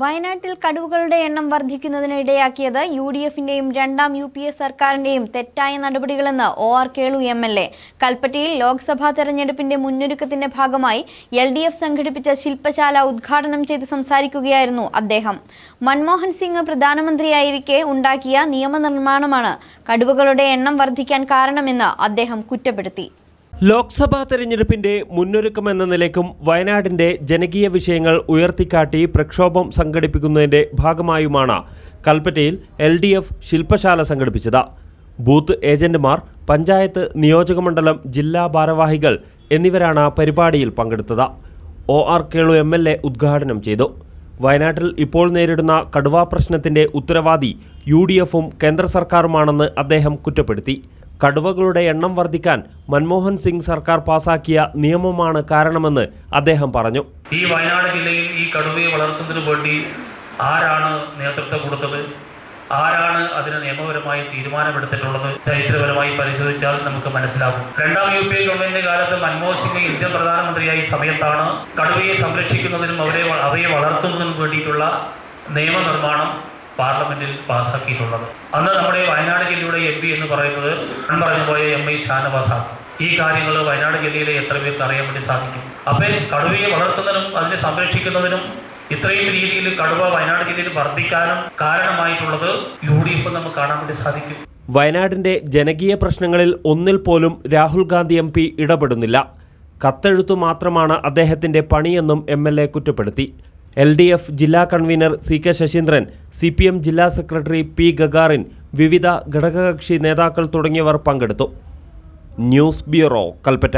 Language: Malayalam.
വയനാട്ടിൽ കടുവകളുടെ എണ്ണം വർദ്ധിക്കുന്നതിന് ഇടയാക്കിയത് യു ഡി എഫിന്റെയും രണ്ടാം യു പി എ സർക്കാരിന്റെയും തെറ്റായ നടപടികളെന്ന് O R Kelu M L A. കൽപ്പറ്റയിൽ ലോക്സഭാ തെരഞ്ഞെടുപ്പിന്റെ മുന്നൊരുക്കത്തിന്റെ ഭാഗമായി എൽ ഡി എഫ് സംഘടിപ്പിച്ച ശില്പശാല ഉദ്ഘാടനം ചെയ്ത് സംസാരിക്കുകയായിരുന്നു അദ്ദേഹം. മൻമോഹൻ സിംഗ് പ്രധാനമന്ത്രിയായിരിക്കെ ഉണ്ടാക്കിയ നിയമനിർമ്മാണമാണ് കടുവകളുടെ എണ്ണം വർദ്ധിക്കാൻ കാരണമെന്ന് അദ്ദേഹം കുറ്റപ്പെടുത്തി. ലോക്സഭാ തെരഞ്ഞെടുപ്പിന്റെ മുന്നൊരുക്കമെന്ന നിലയ്ക്കും വയനാടിന്റെ ജനകീയ വിഷയങ്ങൾ ഉയർത്തിക്കാട്ടി പ്രക്ഷോഭം സംഘടിപ്പിക്കുന്നതിന്റെ ഭാഗമായുമാണ് കൽപ്പറ്റയിൽ എൽ ഡി എഫ് ശില്പശാല സംഘടിപ്പിച്ചത്. ബൂത്ത് ഏജന്റുമാർ പഞ്ചായത്ത് നിയോജകമണ്ഡലം ജില്ലാ ഭാരവാഹികൾ എന്നിവരാണ് പരിപാടിയിൽ പങ്കെടുത്തത്. O R Kelu M L A ഉദ്ഘാടനം ചെയ്തു. വയനാട്ടിൽ ഇപ്പോൾ നേരിടുന്ന കടുവാ പ്രശ്നത്തിന്റെ ഉത്തരവാദി യു ഡി എഫും കേന്ദ്ര സർക്കാരുമാണെന്ന് അദ്ദേഹം കുറ്റപ്പെടുത്തി. കടുവകളുടെ എണ്ണം വർദ്ധിക്കാൻ മൻമോഹൻ സിംഗ് സർക്കാർ പാസാക്കിയ നിയമമാണ് കാരണമെന്ന് അദ്ദേഹം പറഞ്ഞു. ഈ വയനാട് ജില്ലയിൽ ഈ കടുവയെ വളർത്തുന്നതിന് വേണ്ടി ആരാണ് നേതൃത്വം കൊടുത്തത്? ആരാണ് അതിന് നിയമപരമായി തീരുമാനമെടുത്തിട്ടുള്ളത്? ചരിത്രപരമായി പരിശോധിച്ചാൽ നമുക്ക് മനസ്സിലാകും. രണ്ടാം യു പി എ ഗവൺമെന്റിന്റെ കാലത്ത് മൻമോഹൻ സിംഗ് ഇന്ത്യൻ പ്രധാനമന്ത്രിയായി സമയത്താണ് കടുവയെ സംരക്ഷിക്കുന്നതിനും അവരെ അവയെ വളർത്തുന്നതിനും വേണ്ടിയിട്ടുള്ള നിയമനിർമ്മാണം പാർലമെന്റിൽ പാസാക്കിയിട്ടുള്ളത്. അന്ന് നമ്മുടെ വയനാട് ജില്ലയുടെ എം പി എന്ന് പറയുന്നത് ഞാൻ പറഞ്ഞു പോയ എം ഐ ഷാനവാസാണ്. ഈ കാര്യങ്ങൾ വയനാട് ജില്ലയിലെ എത്ര പേർക്ക് അറിയാൻ വേണ്ടി സാധിക്കും? അപ്പോൾ കടുവയെ വളർത്തുന്നതിനും അതിനെ സംരക്ഷിക്കുന്നതിനും ഇത്രയും രീതിയിൽ കടുവ വയനാട് ജില്ലയിൽ വർദ്ധിക്കാനും കാരണമായിട്ടുള്ളത് യു ഡി എഫ് നമുക്ക് കാണാൻ വേണ്ടി സാധിക്കും. വയനാടിന്റെ ജനകീയ പ്രശ്നങ്ങളിൽ ഒന്നിൽ പോലും രാഹുൽ ഗാന്ധി എം പി ഇടപെടുന്നില്ല. കത്തെഴുത്തു മാത്രമാണ് അദ്ദേഹത്തിന്റെ പണിയെന്നും എം എൽ എ കുറ്റപ്പെടുത്തി. എൽ ഡി എഫ് ജില്ലാ convener C K Saseendran C P M ജില്ലാ സെക്രട്ടറി പി ഗഗാറിൻ വിവിധ ഘടകകക്ഷി നേതാക്കൾ തുടങ്ങിയവർ പങ്കെടുത്തു. News bureau Kalpetta.